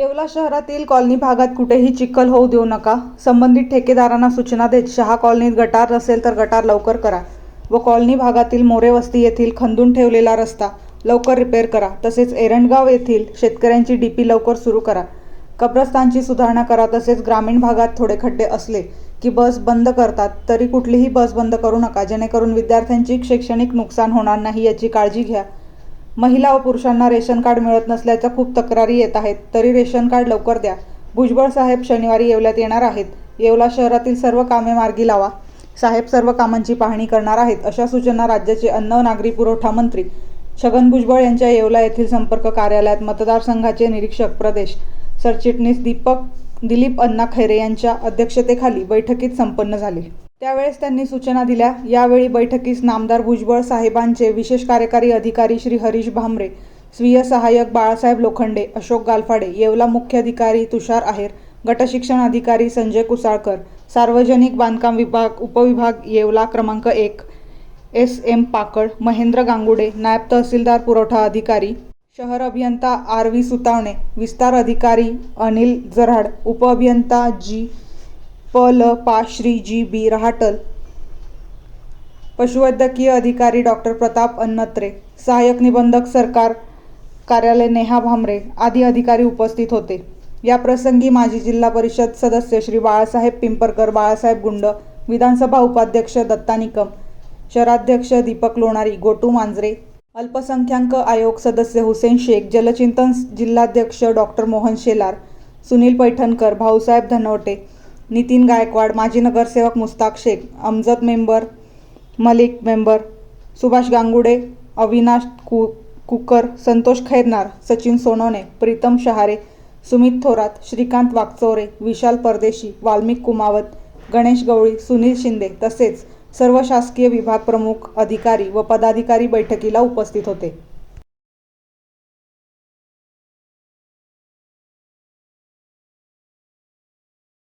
येवला शहरातील कॉलनी भागात कुठेही चिखल होऊ देऊ नका. संबंधित ठेकेदारांना सूचना देत शहा कॉलनीत गटार असेल तर गटार लवकर करा व कॉलनी भागातील मोरे वस्ती येथील खंदून ठेवलेला रस्ता लवकर रिपेअर करा. तसेच एरंडगाव येथील शेतकऱ्यांची डीपी लवकर सुरू करा. कब्रस्तानची सुधारणा करा. तसेच ग्रामीण भागात थोडे खड्डे असले की बस बंद करतात तरी कुठलीही बस बंद करू नका. जेणेकरून विद्यार्थ्यांची शैक्षणिक नुकसान होणार नाही याची काळजी घ्या. महिला व पुरुषांना रेशन कार्ड मिळत नसल्याच्या खूप तक्रारी येत आहेत. तरी रेशन कार्ड लवकर द्या. भुजबळ साहेब शनिवारी येवल्यात येणार आहेत. येवला शहरातील सर्व कामे मार्गी लावा. साहेब सर्व कामांची पाहणी करणार आहेत. अशा सूचना राज्याचे अन्न नागरी पुरवठा मंत्री छगन भुजबळ यांच्या येवला येथील संपर्क कार्यालयात मतदारसंघाचे निरीक्षक प्रदेश सरचिटणीस दीपक दिलीप अण्णा खैरे यांच्या अध्यक्षतेखाली बैठकीत संपन्न झाली. त्यावेळेस त्यांनी सूचना दिल्या. यावेळी बैठकीस नामदार भुजबळ साहेबांचे विशेष कार्यकारी अधिकारी श्री हरीश भामरे स्वीय सहाय्यक बाळासाहेब लोखंडे अशोक गालफाडे येवला मुख्याधिकारी तुषार आहेर गटशिक्षण अधिकारी संजय कुसाळकर सार्वजनिक बांधकाम विभाग उपविभाग येवला क्रमांक एक एस एम पाकळ महेंद्र गांगुडे नायब तहसीलदार पुरवठा अधिकारी शहर अभियंता आर व्ही सुतावणे विस्तार अधिकारी अनिल जराड उपअभियंता जी प ल पा श्री जी बी रहाटल. पशुवैद्यकीय अधिकारी डॉक्टर प्रताप अन्नत्रे. सहाय्यक निबंधक सरकार कार्यालय नेहा भामरे आदी अधिकारी उपस्थित होते. या प्रसंगी माजी जिल्हा परिषद सदस्य श्री बाळासाहेब पिंपरकर बाळासाहेब गुंड विधानसभा उपाध्यक्ष दत्ता निकम शहराध्यक्ष दीपक लोणारी गोटू मांजरे अल्पसंख्याक आयोग सदस्य हुसेन शेख जलचिंतन जिल्हाध्यक्ष डॉक्टर मोहन शेलार सुनील पैठणकर भाऊसाहेब धनवटे नितीन गायकवाड माजी नगरसेवक मुस्ताक शेख अमजद मेंबर मलिक मेंबर सुभाष गांगुडे अविनाश कु कुकर संतोष खैरनार सचिन सोनवणे प्रीतम शहारे सुमित थोरात श्रीकांत वागचोरे विशाल परदेशी वाल्मिक कुमावत गणेश गवळी सुनील शिंदे तसेच सर्व शासकीय विभाग प्रमुख अधिकारी व पदाधिकारी बैठकीला उपस्थित होते.